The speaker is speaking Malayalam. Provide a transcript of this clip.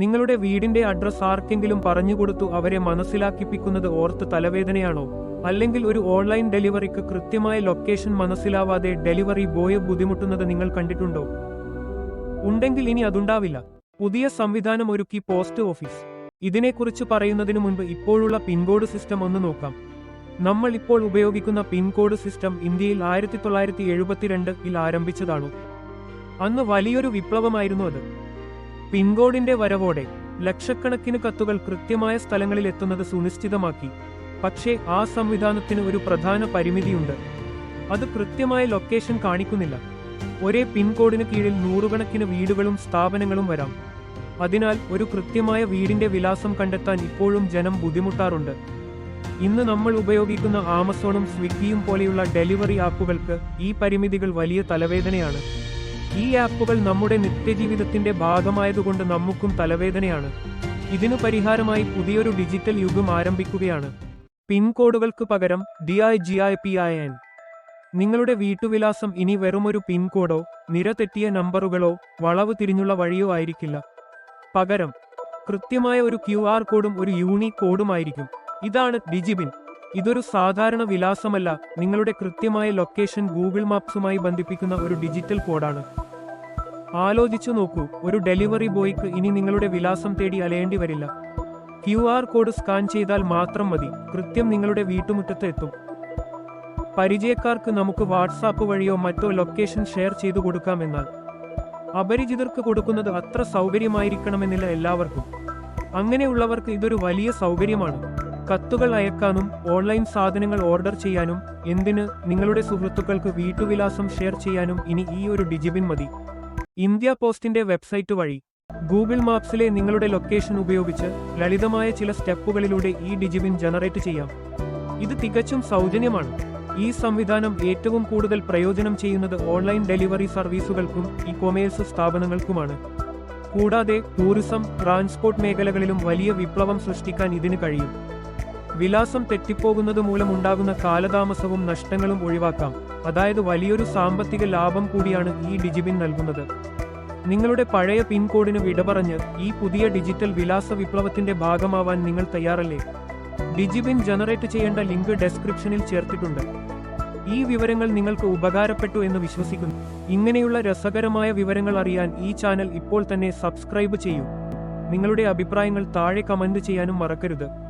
നിങ്ങളുടെ വീടിന്റെ അഡ്രസ് ആർക്കെങ്കിലും പറഞ്ഞുകൊടുത്തു അവരെ മനസ്സിലാക്കിപ്പിക്കുന്നത് ഓർത്ത് തലവേദനയാണോ? അല്ലെങ്കിൽ ഒരു ഓൺലൈൻ ഡെലിവറിക്ക് കൃത്യമായ ലൊക്കേഷൻ മനസ്സിലാവാതെ ഡെലിവറി ബോയെ ബുദ്ധിമുട്ടുന്നത് നിങ്ങൾ കണ്ടിട്ടുണ്ടോ? ഉണ്ടെങ്കിൽ ഇനി അതുണ്ടാവില്ല. പുതിയ സംവിധാനം ഒരുക്കി പോസ്റ്റ് ഓഫീസ് ഇതിനെക്കുറിച്ച് പറയുന്നതിനു മുൻപ് ഇപ്പോഴുള്ള പിൻകോഡ് സിസ്റ്റം ഒന്ന് നോക്കാം. നമ്മൾ ഇപ്പോൾ ഉപയോഗിക്കുന്ന പിൻകോഡ് സിസ്റ്റം ഇന്ത്യയിൽ ആയിരത്തി തൊള്ളായിരത്തി എഴുപത്തിരണ്ടിൽ ആരംഭിച്ചതാണ്. അന്ന് വലിയൊരു വിപ്ലവമായിരുന്നു അത്. പിൻകോഡിന്റെ വരവോടെ ലക്ഷക്കണക്കിന് കത്തുകൾ കൃത്യമായ സ്ഥലങ്ങളിൽ എത്തുന്നത് സുനിശ്ചിതമാക്കി. പക്ഷേ ആ സംവിധാനത്തിന് ഒരു പ്രധാന പരിമിതിയുണ്ട്. അത് കൃത്യമായ ലൊക്കേഷൻ കാണിക്കുന്നില്ല. ഒരേ പിൻകോഡിന് കീഴിൽ നൂറുകണക്കിന് വീടുകളും സ്ഥാപനങ്ങളും വരാം. അതിനാൽ ഒരു കൃത്യമായ വീടിന്റെ വിലാസം കണ്ടെത്താൻ ഇപ്പോഴും ജനം ബുദ്ധിമുട്ടാറുണ്ട്. ഇന്ന് നമ്മൾ ഉപയോഗിക്കുന്ന ആമസോണും സ്വിഗ്ഗിയും പോലെയുള്ള ഡെലിവറി ആപ്പുകൾക്ക് ഈ പരിമിതികൾ വലിയ തലവേദനയാണ്. ഈ ആപ്പുകൾ നമ്മുടെ നിത്യജീവിതത്തിന്റെ ഭാഗമായതുകൊണ്ട് നമുക്കും തലവേദനയാണ്. ഇതിനു പരിഹാരമായി പുതിയൊരു ഡിജിറ്റൽ യുഗം ആരംഭിക്കുകയാണ്. പിൻകോഡുകൾക്ക് പകരം D I G I P I N നിങ്ങളുടെ വീട്ടുവിലാസം ഇനി വെറുമൊരു പിൻകോഡോ നിര തെറ്റിയ നമ്പറുകളോ വളവ് തിരിഞ്ഞുള്ള വഴിയോ ആയിരിക്കില്ല. പകരം കൃത്യമായ ഒരു ക്യു ആർ കോഡും ഒരു യൂണീക് കോഡുമായിരിക്കും. ഇതാണ് ഡിജിബിൻ. ഇതൊരു സാധാരണ വിലാസമല്ല നിങ്ങളുടെ കൃത്യമായ ലൊക്കേഷൻ ഗൂഗിൾ മാപ്സുമായി ബന്ധിപ്പിക്കുന്ന ഒരു ഡിജിറ്റൽ കോഡാണ്. ആലോചിച്ചു നോക്കൂ ഒരു ഡെലിവറി ബോയ്ക്ക് ഇനി നിങ്ങളുടെ വിലാസം തേടി അലയേണ്ടി വരില്ല. ക്യു ആർ കോഡ് സ്കാൻ ചെയ്താൽ മാത്രം മതി കൃത്യം നിങ്ങളുടെ വീട്ടുമുറ്റത്ത് എത്തും. പരിചയക്കാർക്ക് നമുക്ക് വാട്സാപ്പ് വഴിയോ മറ്റോ ലൊക്കേഷൻ ഷെയർ ചെയ്തു കൊടുക്കാമെന്നാൽ അപരിചിതർക്ക് കൊടുക്കുന്നത് അത്ര സൗകര്യമായിരിക്കണമെന്നില്ല എല്ലാവർക്കും. അങ്ങനെയുള്ളവർക്ക് ഇതൊരു വലിയ സൗകര്യമാണ്. കത്തുകൾ അയക്കാനും ഓൺലൈൻ സാധനങ്ങൾ ഓർഡർ ചെയ്യാനും എന്തിന് നിങ്ങളുടെ സുഹൃത്തുക്കൾക്ക് വീട്ടുവിലാസം ഷെയർ ചെയ്യാനും ഇനി ഈ ഒരു ഡിജിബിൻ മതി. ഇന്ത്യ പോസ്റ്റിന്റെ വെബ്സൈറ്റ് വഴി ഗൂഗിൾ മാപ്സിലെ നിങ്ങളുടെ ലൊക്കേഷൻ ഉപയോഗിച്ച് ലളിതമായ ചില സ്റ്റെപ്പുകളിലൂടെ ഈ ഡിജിബിൻ ജനറേറ്റ് ചെയ്യാം. ഇത് തികച്ചും സൗജന്യമാണ്. ഈ സംവിധാനം ഏറ്റവും കൂടുതൽ പ്രയോജനം ചെയ്യുന്നത് ഓൺലൈൻ ഡെലിവറി സർവീസുകൾക്കും ഇ കൊമേഴ്സ് സ്ഥാപനങ്ങൾക്കുമാണ്. കൂടാതെ ടൂറിസം ട്രാൻസ്പോർട്ട് മേഖലകളിലും വലിയ വിപ്ലവം സൃഷ്ടിക്കാൻ ഇതിന് കഴിയും. വിലാസം തെറ്റിപ്പോകുന്നത് മൂലമുണ്ടാകുന്ന കാലതാമസവും നഷ്ടങ്ങളും ഒഴിവാക്കാം. അതായത് വലിയൊരു സാമ്പത്തിക ലാഭം കൂടിയാണ് ഈ ഡിജിബിൻ നൽകുന്നത്. നിങ്ങളുടെ പഴയ പിൻകോഡിന് വിട പറഞ്ഞ് ഈ പുതിയ ഡിജിറ്റൽ വിലാസ വിപ്ലവത്തിന്റെ ഭാഗമാവാൻ നിങ്ങൾ തയ്യാറല്ലേ? ഡിജിബിൻ ജനറേറ്റ് ചെയ്യേണ്ട ലിങ്ക് ഡെസ്ക്രിപ്ഷനിൽ ചേർത്തിട്ടുണ്ട്. ഈ വിവരങ്ങൾ നിങ്ങൾക്ക് ഉപകാരപ്പെട്ടു എന്ന് വിശ്വസിക്കുന്നു. ഇങ്ങനെയുള്ള രസകരമായ വിവരങ്ങൾ അറിയാൻ ഈ ചാനൽ ഇപ്പോൾ തന്നെ സബ്സ്ക്രൈബ് ചെയ്യൂ. നിങ്ങളുടെ അഭിപ്രായങ്ങൾ താഴെ കമന്റ് ചെയ്യാനും മറക്കരുത്.